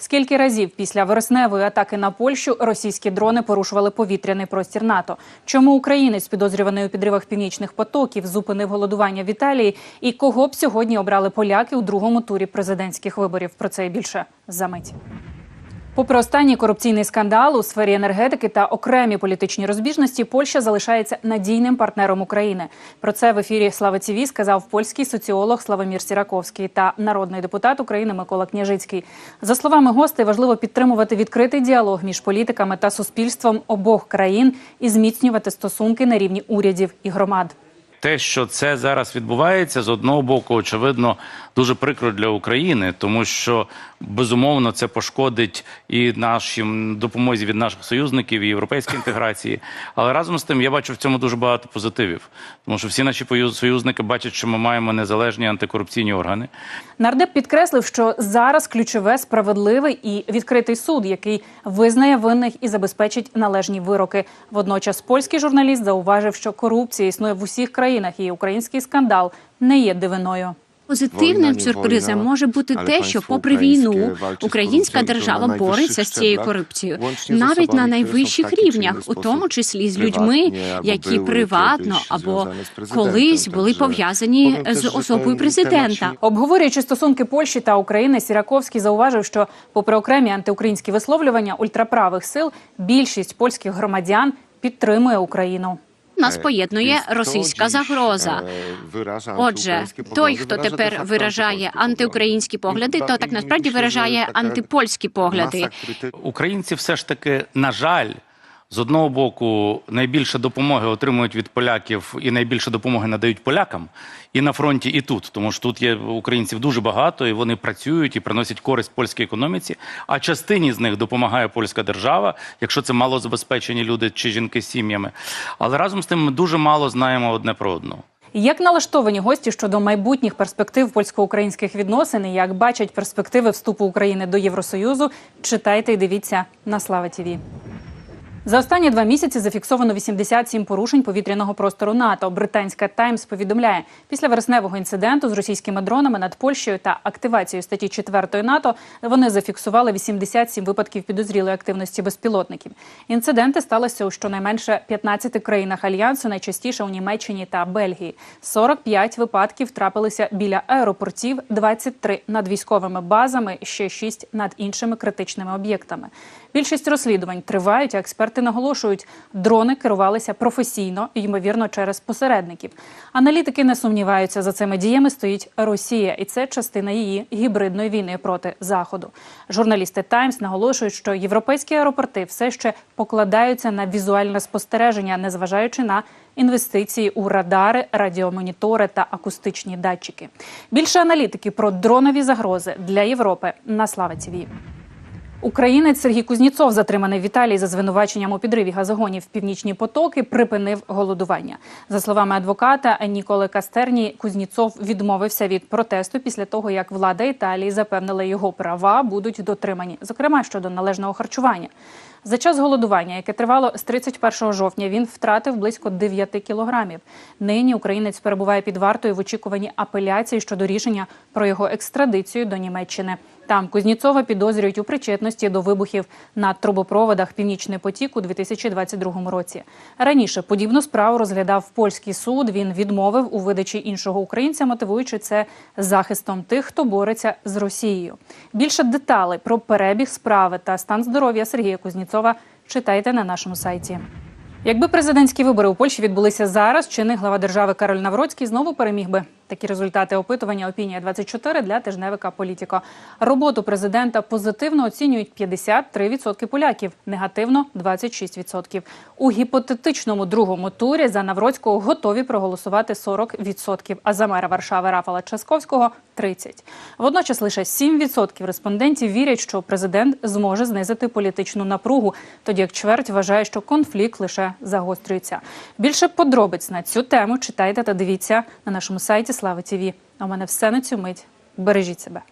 Скільки разів після вересневої атаки на Польщу російські дрони порушували повітряний простір НАТО? Чому українець, підозрюваний у підривах північних потоків, зупинив голодування в Італії? І кого б сьогодні обрали поляки у другому турі президентських виборів? Про це і більше за мить. Попри останній корупційний скандал у сфері енергетики та окремі політичні розбіжності, Польща залишається надійним партнером України. Про це в ефірі Слава ТІВІ сказав польський соціолог Славомір Сіраковський та народний депутат України Микола Княжицький. За словами гостей, важливо підтримувати відкритий діалог між політиками та суспільством обох країн і зміцнювати стосунки на рівні урядів і громад. Те, що це зараз відбувається, з одного боку, очевидно, дуже прикро для України, тому що безумовно це пошкодить і нашим допомозі від наших союзників, і європейській інтеграції. Але разом з тим я бачу в цьому дуже багато позитивів, тому що всі наші союзники бачать, що ми маємо незалежні антикорупційні органи. Нардеп підкреслив, що зараз ключове справедливий і відкритий суд, який визнає винних і забезпечить належні вироки. Водночас польський журналіст зауважив, що корупція існує в усіх країнах, і український скандал не є дивиною. Позитивним сюрпризом може бути те, що, попри війну, українська держава бореться з цією корупцією, навіть на найвищих рівнях, у тому числі з людьми, які приватно або колись були пов'язані з особою президента. Обговорюючи стосунки Польщі та України, Сіраковський зауважив, що, попри окремі антиукраїнські висловлювання ультраправих сил, більшість польських громадян підтримує Україну. Нас поєднує російська загроза. e, Отже, той, хто тепер виражає антиукраїнські погляди, то так насправді виражає антипольські погляди. Українці все ж таки, на жаль, з одного боку, найбільше допомоги отримують від поляків і найбільше допомоги надають полякам і на фронті, і тут. Тому що тут є українців дуже багато, і вони працюють і приносять користь польській економіці. А частині з них допомагає польська держава, якщо це малозабезпечені люди чи жінки з сім'ями. Але разом з тим ми дуже мало знаємо одне про одного. Як налаштовані гості щодо майбутніх перспектив польсько-українських відносин і як бачать перспективи вступу України до Євросоюзу, читайте і дивіться на Слава ТІВІ. За останні два місяці зафіксовано 87 порушень повітряного простору НАТО. Британська Таймс повідомляє, після вересневого інциденту з російськими дронами над Польщею та активацією статті 4 НАТО вони зафіксували 87 випадків підозрілої активності безпілотників. Інциденти сталися у щонайменше 15 країнах альянсу, найчастіше у Німеччині та Бельгії. 45 випадків трапилися біля аеропортів, 23 над військовими базами, ще 6 над іншими критичними об'єктами. Більшість розслідувань тривають, а експерти наголошують, дрони керувалися професійно, ймовірно, через посередників. Аналітики не сумніваються, за цими діями стоїть Росія, і це частина її гібридної війни проти заходу. Журналісти Таймс наголошують, що європейські аеропорти все ще покладаються на візуальне спостереження, незважаючи на інвестиції у радари, радіомонітори та акустичні датчики. Більше аналітики про дронові загрози для Європи на Слава ТІВІ. Українець Сергій Кузніцов, затриманий в Італії за звинуваченням у підриві газогонів північні потоки, припинив голодування. За словами адвоката Ніколи Кастерні, Кузніцов відмовився від протесту після того, як влада Італії запевнила його права будуть дотримані, зокрема щодо належного харчування. За час голодування, яке тривало з 31 жовтня, він втратив близько 9 кілограмів. Нині українець перебуває під вартою в очікуванні апеляції щодо рішення про його екстрадицію до Німеччини. Там Кузніцова підозрюють у причетності до вибухів на трубопроводах Північний потік у 2022 році. Раніше подібну справу розглядав польський суд. Він відмовив у видачі іншого українця, мотивуючи це захистом тих, хто бореться з Росією. Більше деталей про перебіг справи та стан здоров'я Сергія Кузніцова читайте на нашому сайті. Якби президентські вибори у Польщі відбулися зараз, чинний глава держави Кароль Навроцький знову переміг би. Такі результати опитування Опінія 24 для тижневика Політіко. Роботу президента позитивно оцінюють 53% поляків, негативно 26%. У гіпотетичному другому турі за Навроцького готові проголосувати 40%, а за мера Варшави Рафала Часковського 30%. Водночас лише 7% респондентів вірять, що президент зможе знизити політичну напругу, тоді як чверть вважає, що конфлікт лише загострюється. Більше подробиць на цю тему читайте та дивіться на нашому сайті Слава ТІВІ. А у мене все на цю мить. Бережіть себе.